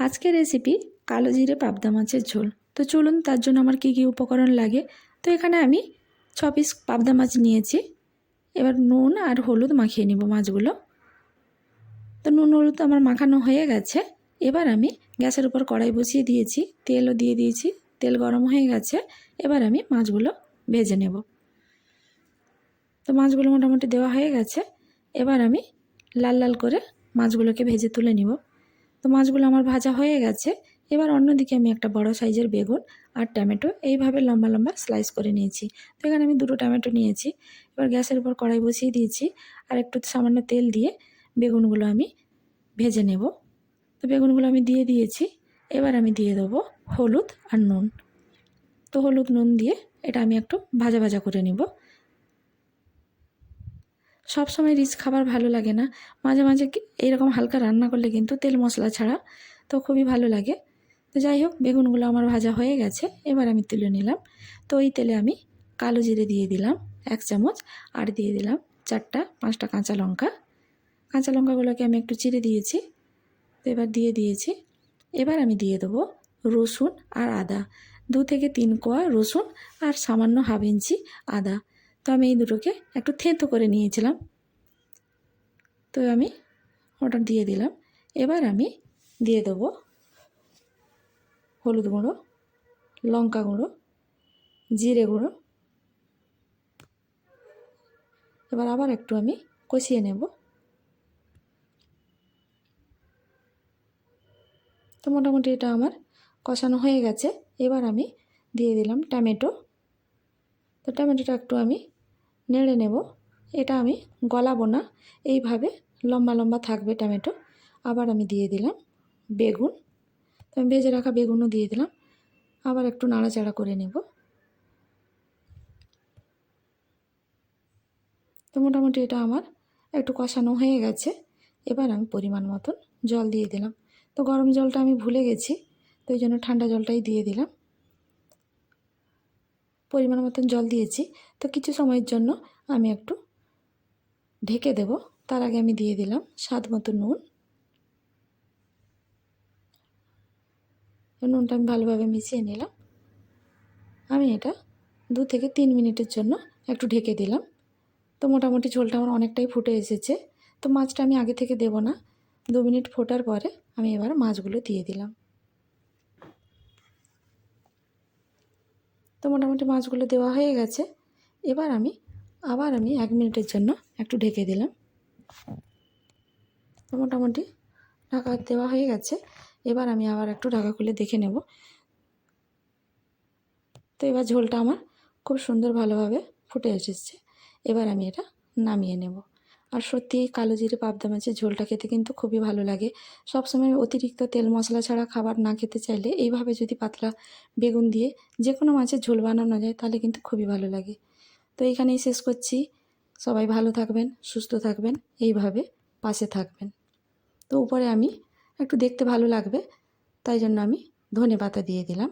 আজকের রেসিপি কালো জিরে পাবদা মাছের ঝোল। তো চলুন, তার জন্য আমার কী কী উপকরণ লাগে? তো এখানে আমি ছ পিস পাবদা মাছ নিয়েছি। এবার নুন আর হলুদ মাখিয়ে নিব মাছগুলো। তো নুন, হলুদ আমার মাখানো হয়ে গেছে। এবার আমি গ্যাসের উপর কড়াই বসিয়ে দিয়েছি। তেলও দিয়ে দিয়েছি। তেল গরম হয়ে গেছে। এবার আমি মাছগুলো ভেজে নেব। তো মাছগুলো মোটামুটি দেওয়া হয়ে গেছে। এবার আমি লাল লাল করে মাছগুলোকে ভেজে তুলে নিব। তো মাছগুলো আমার ভাজা হয়ে গেছে। এবার অন্যদিকে আমি একটা বড় সাইজের বেগুন আর টমেটো এইভাবে লম্বা লম্বা স্লাইস করে নিয়েছি। তো এখানে আমি দুটো টমেটো নিয়েছি। এবার গ্যাসের উপর কড়াই বসিয়ে দিয়েছি আর একটু সামান্য তেল দিয়ে বেগুনগুলো আমি ভেজে নেব। তো বেগুনগুলো আমি দিয়ে দিয়েছি। এবার আমি দিয়ে দেবো হলুদ আর নুন। তো হলুদ নুন দিয়ে এটা আমি একটু ভাজা ভাজা করে নিব। সব সময় রিচ খাবার ভালো লাগে না। মাঝে মাঝে এরকম হালকা রান্না করলে কিন্তু তেল মশলা ছাড়া তো খুবই ভালো লাগে। তো যাই হোক, বেগুনগুলো আমার ভাজা হয়ে গেছে, এবার আমি তুলে নিলাম। তো ওই তেলে আমি কালো জিরে দিয়ে দিলাম এক চামচ, আর দিয়ে দিলাম চারটা, পাঁচটা কাঁচা লঙ্কা। কাঁচা লঙ্কাগুলোকে আমি একটু চিড়ে দিয়েছি, তো এবার দিয়ে দিয়েছি। এবার আমি দিয়ে দেবো রসুন আর আদা। দু থেকে তিন কোয়া রসুন আর সামান্য হাফ ইঞ্চি আদা। তো আমি এই দুটোকে একটু থেঁতো করে নিয়েছিলাম। তো আমি ওটা দিয়ে দিলাম। এবার আমি দিয়ে দেবো হলুদ গুঁড়ো, লঙ্কা গুঁড়ো, জিরে গুঁড়ো। এবার আবার একটু আমি কষিয়ে নেব। তো মোটামুটি এটা আমার কষানো হয়ে গেছে। এবার আমি দিয়ে দিলাম টমেটো। তো টমেটোটা একটু আমি নেড়ে নেব। এটা আমি গলাবো না। এইভাবে লম্বা লম্বা থাকবে টমেটো। আবার আমি দিয়ে দিলাম বেগুন। আমি ভেজে রাখা বেগুনও দিয়ে দিলাম। আবার একটু নাড়াচাড়া করে নেব। তো মোটামুটি এটা আমার একটু কষানো হয়ে গেছে। এবার আমি পরিমাণ মতন জল দিয়ে দিলাম। তো গরম জলটা আমি ভুলে গেছি, তো ওই জন্য ঠান্ডা জলটাই দিয়ে দিলাম। পরিমাণ মতন জল দিয়েছি। তো কিছু সময়ের জন্য আমি একটু ঢেকে দেব। তার আগে আমি দিয়ে দিলাম স্বাদ মতো নুন। নুনটা আমি ভালোভাবে মিশিয়ে নিলাম। আমি এটা দু থেকে তিন মিনিটের জন্য একটু ঢেকে দিলাম। তো মোটামুটি ঝোলটা আমার অনেকটাই ফুটে এসেছে। তো মাছটা আমি আগে থেকে দেব না। দু মিনিট ফোটার পরে আমি এবার মাছগুলো দিয়ে দিলাম। তো মোটামুটি মাছগুলো দেওয়া হয়ে গেছে। এবার আমি, আবার আমি এক মিনিটের জন্য একটু ঢেকে দিলাম। তো মোটামুটি ঢাকা দেওয়া হয়ে গেছে। এবার আমি আবার একটু ঢাকা খুলে দেখে নেব। তো এবার ঝোলটা আমার খুব সুন্দর ভালোভাবে ফুটে এসেছে। এবার আমি এটা নামিয়ে নেব। আর সত্যি কালো জিরে পাবদা মাছের ঝোলটা খেতে কিন্তু খুবই ভালো লাগে। সবসময় অতিরিক্ত তেল মশলা ছাড়া খাবার না খেতে চাইলে এইভাবে যদি পাতলা বেগুন দিয়ে যে কোনো মাছের ঝোল বানানো যায়, তাহলে কিন্তু খুবই ভালো লাগে। তো এইখানেই শেষ করছি। সবাই ভালো থাকবেন, সুস্থ থাকবেন, এইভাবে পাশে থাকবেন। তো উপরে আমি একটু দেখতে ভালো লাগবে, তাই জন্য আমি ধনে পাতা দিয়ে দিলাম।